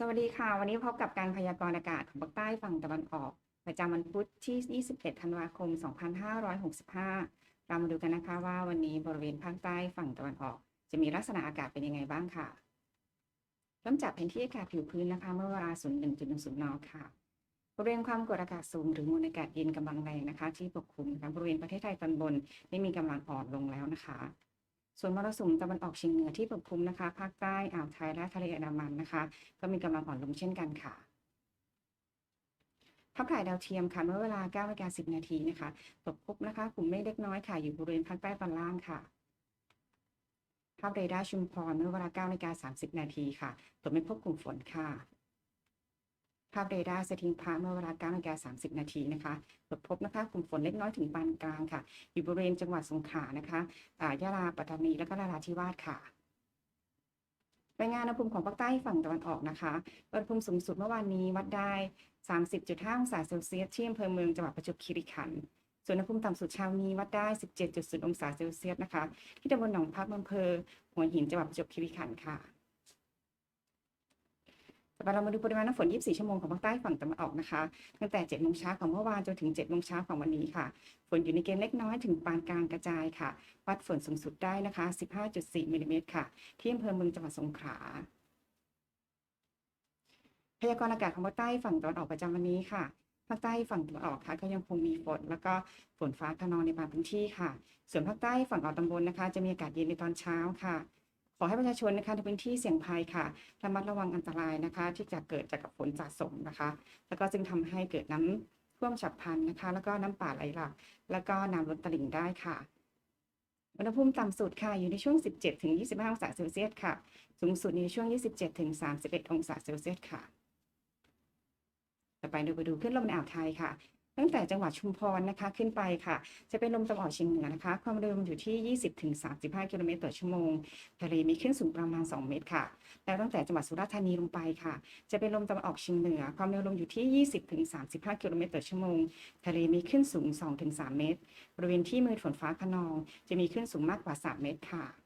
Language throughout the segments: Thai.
สวัสดีค่ะ วันนี้พบกับการพยากรณ์อากาศของภาคใต้ฝั่งตะวันออก ประจำวันพุธที่ 21 ธันวาคม 2565 เรามาดูกันนะคะว่าวันนี้บริเวณภาคใต้ฝั่งตะวันออก จะมีลักษณะอากาศเป็นยังไงบ้างค่ะเริ่มจากแผนที่อากาศผิวพื้นนะคะเมื่อเวลา 01.10 น ค่ะ บริเวณความกดอากาศสูงหรือมวลอากาศเย็นกำลังแรงนะคะ ที่ปกคลุมนะคะบริเวณประเทศไทยตอนบนได้มีกำลังอ่อนลงแล้วนะคะ ส่วนมรสุมตะวันออกเฉียงเหนือที่ปกคลุมนะคะ ภาคใต้อ่าวไทยและทะเลอันดามันนะคะ ก็มีกำลังอ่อนลงเช่นกันค่ะภาพถ่ายดาวเทียมค่ะเมื่อเวลา9นาฬิกา10 นาทีนะคะตกพบนะคะกลุ่มเมฆเล็กน้อยค่ะอยู่บริเวณภาคใต้ตอนล่างค่ะ ภาพเรดาร์ชุมพรเมื่อเวลา9นาฬิกา30 นาทีค่ะตกไม่พบกลุ่มฝนค่ะ ภาพเรดาร์สถิงพระเมื่อเวลา9นาฬิกา30 นาทีนะคะตรวจพบนะคะกลุ่มฝนเล็กน้อยถึงปานกลางค่ะ อยู่บริเวณจังหวัดสงขลานะคะอ่ายะลาปัตตานี และก็นราธิวาสค่ะรายงานอุณหภูมิของภาคใต้ฝั่งตะวันออกนะคะอุณหภูมิสูงสุดเมื่อวานนี้วัดได้ 30.5 องศาเซลเซียสที่อำเภอเมืองจังหวัดประจวบคีรีขันธ์ ส่วนอุณหภูมิต่ำสุดเช้านี้วัดได้ 17.0 องศาเซลเซียสนะคะ ที่ตำบลหนองพักอำเภอหัวหินจังหวัดประจวบคีรีขันธ์ค่ะ ไปเรามาดูปริมาณน้ำฝน 24 ชั่วโมงของภาคใต้ฝั่งตะวันออกนะคะ ตั้งแต่ 7 โมงเช้าของเมื่อวานจนถึง 7 โมงเช้าของวันนี้ค่ะ ฝนอยู่ในเกณฑ์เล็กน้อยถึงปานกลางกระจายค่ะ วัดฝนสูงสุดได้นะคะ 15.4มิลลิเมตรค่ะ ที่อำเภอเมืองจังหวัดสงขลา พยากรณ์อากาศของภาคใต้ฝั่งตะวันออกประจำวันนี้ค่ะภาคใต้ฝั่งตะวันออกค่ะก็ยังคงมีฝนแล้วก็ฝนฟ้าคะนองในบางพื้นที่ค่ะ ส่วนภาคใต้ฝั่งออกตำบลนะคะ จะมีอากาศเย็นในตอนเช้าค่ะ ขอให้ประชาชนนะคะในพื้นที่เสี่ยงภัยค่ะระมัดระวังอันตรายนะคะ ที่จะเกิดจากกับฝนสะสมนะคะ แล้วก็จึงทำให้เกิดน้ำท่วมฉับพลันนะคะ แล้วก็น้ำป่าไหลหลากแล้วก็น้ำล้นตลิ่งได้ค่ะอุณหภูมิต่ำสุดค่ะอยู่ในช่วง 17 ถึง 25 องศาเซลเซียสค่ะ สูงสุดในช่วง 27 ถึง 31 องศาเซลเซียสค่ะ ต่อไปเราไปดูขึ้นลมในอ่าวไทยค่ะ ตั้งแต่จังหวัดชุมพรนะคะขึ้นไปค่ะ จะเป็นลมตะวันออกเฉียงเหนือนะคะ ความเร็วอยู่ที่ 20-35 กิโลเมตรต่อชั่วโมงทะเลมีคลื่นสูงประมาณ 2 เมตรค่ะ แล้วตั้งแต่จังหวัดสุราษฎร์ธานีลงไปค่ะ จะเป็นลมตะวันออกเฉียงเหนือ ความเร็วลมอยู่ที่ 20-35 กิโลเมตรต่อชั่วโมงทะเลมีคลื่นสูง 2-3 เมตร บริเวณที่มืดฝนฟ้าคะนอง จะมีคลื่นสูงมากกว่า 3 เมตรค่ะ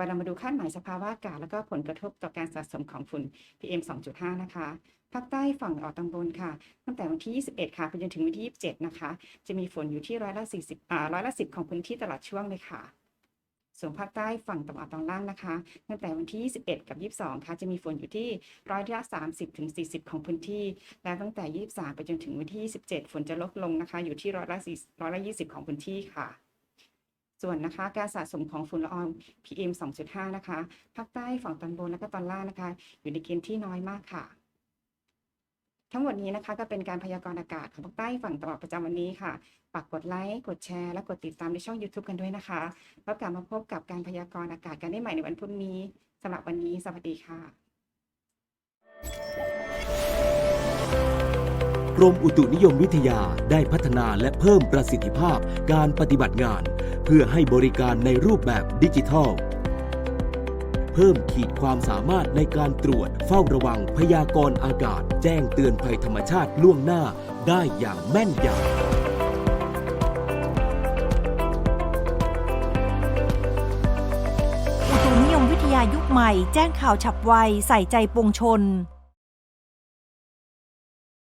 ไปเรามาดูคาดหมายสภาวะอากาศ แล้วก็ผลกระทบต่อการสะสมของฝุ่น PM 2.5 นะคะ ภาคใต้ฝั่งออกตอนบนค่ะ ตั้งแต่วันที่ 21 ค่ะ ไปจนถึงวันที่ 27 นะคะ จะมีฝนอยู่ที่ร้อยละ 40อ่าร้อยละ 10 ของพื้นที่ตลอดช่วงเลยค่ะส่วนภาคใต้ฝั่งตะวันออกตอนล่างนะคะ ตั้งแต่วันที่ 21 กับ 22 ค่ะ จะมีฝนอยู่ที่ร้อยละ30 ถึง 40 ของพื้นที่ และตั้งแต่ 23 ไปจนถึงวันที่ 27 ฝนจะลดลงนะคะ อยู่ที่ร้อยละ4ร้อยละ 20 ของพื้นที่ค่ะ ส่วนนะคะการสะสมของฝุ่นละออง PM 2.5 นะคะภาคใต้ฝั่งตอนบนและก็ตอนล่างนะคะ อยู่ในเกณฑ์ที่น้อยมากค่ะ ทั้งหมดนี้นะคะก็เป็นการพยากรณ์อากาศของภาคใต้ฝั่งตะวันออกประจำวันนี้ค่ะฝากกดไลค์กดแชร์และกดติดตามในช่อง YouTube กันด้วยนะคะแล้วกลับมาพบกับการพยากรณ์อากาศกันได้ใหม่ในวันพรุ่งนี้สำหรับวันนี้สวัสดีค่ะกรมอุตุนิยมวิทยาได้พัฒนาและเพิ่มประสิทธิภาพการปฏิบัติงาน เพื่อให้บริการในรูปแบบดิจิทัล เพิ่มขีดความสามารถในการตรวจเฝ้าระวังพยากรณ์อากาศ แจ้งเตือนภัยธรรมชาติล่วงหน้าได้อย่างแม่นยำอุตุนิยมวิทยายุคใหม่แจ้งข่าวฉับไว ใส่ใจปวงชน